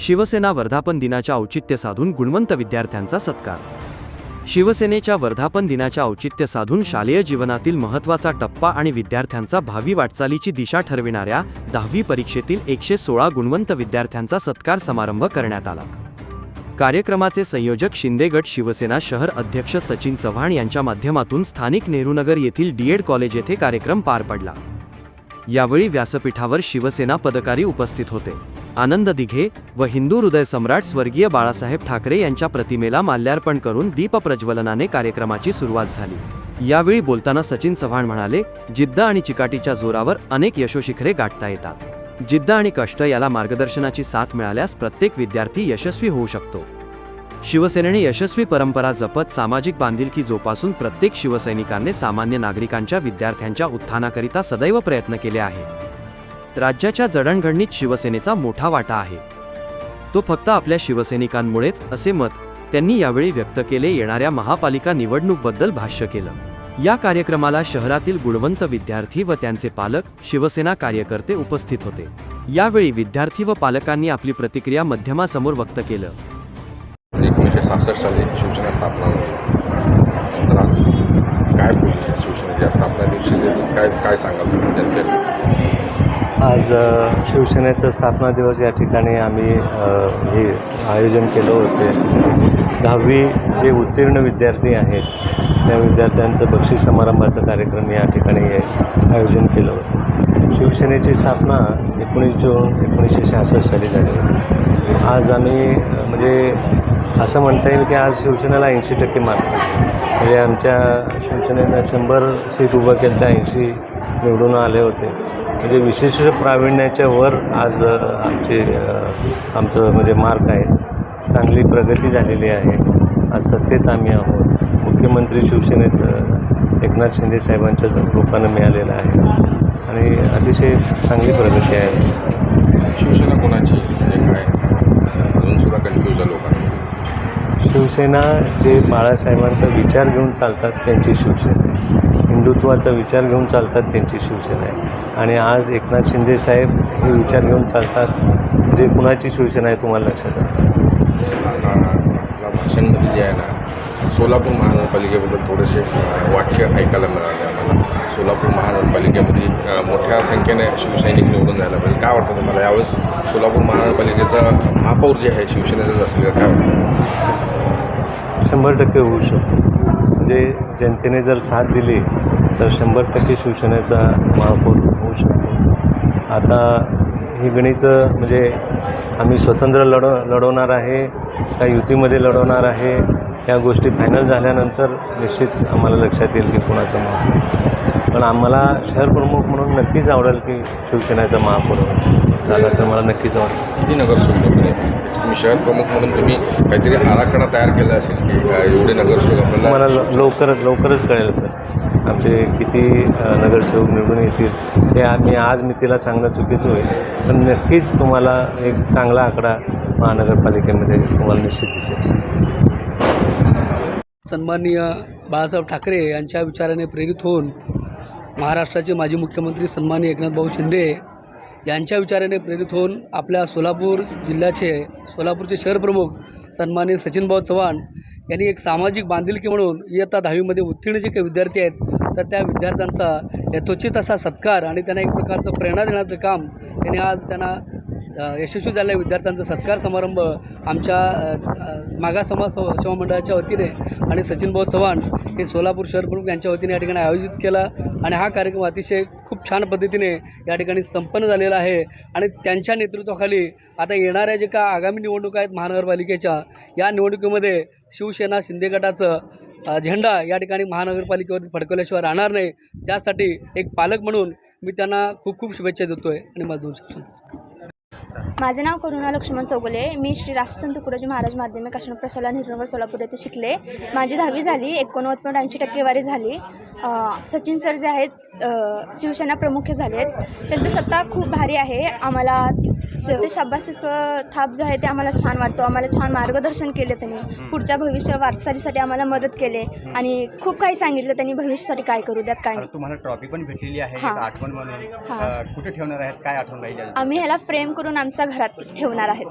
शिवसेना वर्धापन दिनाच्या औचित्य साधून गुणवंत विद्यार्थ्यांचा सत्कार. शिवसेनेच्या वर्धापन दिनाच्या औचित्य साधून शालेय जीवनातील महत्त्वाचा टप्पा आणि विद्यार्थ्यांचा भावी वाटचालीची दिशा ठरविणाऱ्या दहावी परीक्षेतील एकशे सोळा गुणवंत विद्यार्थ्यांचा सत्कार समारंभ करण्यात आला. कार्यक्रमाचे संयोजक शिंदेगड शिवसेना शहर अध्यक्ष सचिन चव्हाण यांच्या माध्यमातून स्थानिक नेहरूनगर येथील डीएड कॉलेज येथे कार्यक्रम पार पडला. यावेळी व्यासपीठावर शिवसेना पदकारी उपस्थित होते. आनंद दिघे व हिंदू हृदय सम्राट स्वर्गीय बाळासाहेब ठाकरे यांच्या प्रतिमेला माल्यार्पण करून दीप प्रज्वलनाने कार्यक्रमाची सुरुवात झाली. यावेळी बोलताना सचिन चव्हाण म्हणाले जिद्द आणि चिकाटीच्या जोरावर अनेक यशोशिखरे गाठता येतात. जिद्द आणि कष्ट याला मार्गदर्शनाची साथ मिळाल्यास प्रत्येक विद्यार्थी यशस्वी होऊ शकतो. शिवसेनेने यशस्वी परंपरा जपत सामाजिक बांधिलकी जोपासून प्रत्येक शिवसैनिकांनी सामान्य नागरिकांच्या विद्यार्थ्यांच्या उत्थानाकरिता सदैव प्रयत्न केले आहे राज्याच्या जडणघडणीत शिवसेनेचा मोठा वाटा आहे. तो फक्त आपल्या शिवसैनिकांमुळेच असे मत त्यांनी यावेळी व्यक्त केले येणाऱ्या महापालिका निवडणूकबद्दल भाष्य केलं. या कार्यक्रमाला शहरातील गुणवंत विद्यार्थी व त्यांचे पालक शिवसेना कार्यकर्ते उपस्थित होते. यावेळी विद्यार्थी व पालकांनी आपली प्रतिक्रिया माध्यमासमोर व्यक्त केलं. एकोणीसशे सहासष्ट साली शिवसेना स्थापना झाली काय पोझिशन शिवसेनेची स्थापना दिवशी काय काय सांगाल तुम्ही जनतेला? आज शिवसेनेचं स्थापना दिवस या ठिकाणी आम्ही हे आयोजन केलं होते. दहावी जे उत्तीर्ण विद्यार्थी आहेत त्या विद्यार्थ्यांचं बक्षीस समारंभाचा कार्यक्रम या ठिकाणी आयोजन केलं होतं. शिवसेनेची स्थापना एकोणीस जून एकोणीसशे शहासष्ट साली झाली होती. आज आम्ही म्हणजे असं म्हणता येईल की आज शिवसेनेला ऐंशी टक्के मार्क म्हणजे आमच्या शिवसेनेनं शंभर सीट उभं केलं त्या ऐंशी निवडून आले होते. म्हणजे विशेष प्रावीण्याच्या वर आज आमचे आमचं म्हणजे मार्क आहे. चांगली प्रगती झालेली आहे. आज सत्तेत आम्ही आहोत. मुख्यमंत्री शिवसेनेचं एकनाथ शिंदे साहेबांच्या रूपानं मिळालेलं आहे. आणि अतिशय चांगली प्रगती आहे. शिवसेना कोणाची? आहे. काय शिवसेना जे बाळासाहेबांचा विचार घेऊन चालतात त्यांची शिवसेना आहे. हिंदुत्वाचा विचार घेऊन चालतात त्यांची शिवसेना आहे. आणि आज एकनाथ शिंदे साहेब हे विचार घेऊन चालतात म्हणजे कुणाची शिवसेना आहे तुम्हाला लक्षात आलं भाषणमध्ये जे आहे ना सोलापूर महानगरपालिकेबद्दल थोडेसे वाक्य ऐकायला मिळाले आम्हाला. सोलापूर महानगरपालिकेमध्ये मोठ्या संख्येने शिवसैनिक निवडून जायला पाहिजे काय वाटतं तुम्हाला? यावेळेस सोलापूर महानगरपालिकेचा महापौर जे आहे शिवसेनेचाच असेल का? काय वाटतं? शंभर टक्के होऊ शकतो. म्हणजे जनतेने जर साथ दिली तर शंभर टक्के शिवसेनेचा महापौर होऊ शकतो. आता ही गणित म्हणजे आम्ही स्वतंत्र लढ लढवणार आहे का युतीमध्ये लढवणार आहे या गोष्टी फायनल झाल्यानंतर निश्चित आम्हाला लक्षात येईल की कुणाचं महापौर पण आम्हाला शहर प्रमुख म्हणून नक्कीच आवडेल की शिवसेनेचा महापौर झाला तर मला नक्कीच आवडेल. किती नगरसेवक वगैरे तुम्ही शहर प्रमुख म्हणून तुम्ही काहीतरी आराखडा तयार केला असेल की एवढे नगरसेवक मला आपल्याला ल- लवकरच लवकरच कळेल सर. आमचे किती अ, नगरसेवक निवडून येतील ते आम्ही आज मी तिला सांगणं चुकीचं होईल पण नक्कीच तुम्हाला एक चांगला आकडा महानगरपालिकेमध्ये तुम्हाला निश्चित दिसेल सन्माननीय बाळासाहेब ठाकरे यांच्या विचाराने प्रेरित होऊन महाराष्ट्राचे माजी मुख्यमंत्री सन्माननीय एकनाथभाऊ शिंदे यांच्या विचाराने प्रेरित होऊन आपल्या सोलापूर जिल्ह्याचे सोलापूरचे शहरप्रमुख सन्माननीय सचिनभाऊ चव्हाण यांनी एक सामाजिक बांधिलकी म्हणून इयत्ता दहावीमध्ये उत्तीर्ण जे काही विद्यार्थी आहेत तर त्या विद्यार्थ्यांचा यथोचित असा सत्कार आणि त्यांना एक प्रकारचं प्रेरणा देण्याचं काम त्यांनी आज त्यांना यशस्वी झालेल्या विद्यार्थ्यांचा सत्कार समारंभ आमच्या मागा समाज सेवा मंडळाच्या वतीने आणि सचिन भाऊ चव्हाण हे सोलापूर शहर प्रमुख यांच्या वतीने या ठिकाणी आयोजित केला आणि हा कार्यक्रम अतिशय खूप छान पद्धतीने या ठिकाणी संपन्न झालेला आहे आणि त्यांच्या नेतृत्वाखाली आता येणाऱ्या जे का आगामी निवडणुका आहेत महानगरपालिकेच्या या निवडणुकीमध्ये शिवसेना शिंदे गटाचं झेंडा या ठिकाणी महानगरपालिकेवरती फडकवल्याशिवाय राहणार नाही. त्यासाठी एक पालक म्हणून मी त्यांना खूप खूप शुभेच्छा देतो आहे आणि माझं दोन माझे नाव करुणा लक्ष्मण चौगुले. मी श्री राष्ट्रसंत तुकडोजी महाराज माध्यमिक आश्रम प्रशाला निर्णवर सोलापूर येथे शिकले. माझी दहावी झाली एकोणनव्वद पॉईंट ऐंशी टक्केवारी झाली. सचिन सर जे आहेत शिवसेना प्रमुख हे झाले आहेत त्यांचं सत्ता खूप भारी आहे. आम्हाला ते शाबासिक थाप जो आहे ते आम्हाला छान वाटतो. आम्हाला छान मार्गदर्शन केले त्यांनी. पुढच्या भविष्य वाटचालीसाठी आम्हाला मदत केले. आणि खूप काही सांगितलं त्यांनी भविष्यासाठी काय करू द्यात काय तुम्हाला ट्रॉफी पण भेटलेली आहे आठवण म्हणून. कुठे ठेवणार आहेत काय आठवण राहील? आम्ही ह्याला फ्रेम करून आमच्या घरात ठेवणार आहेत.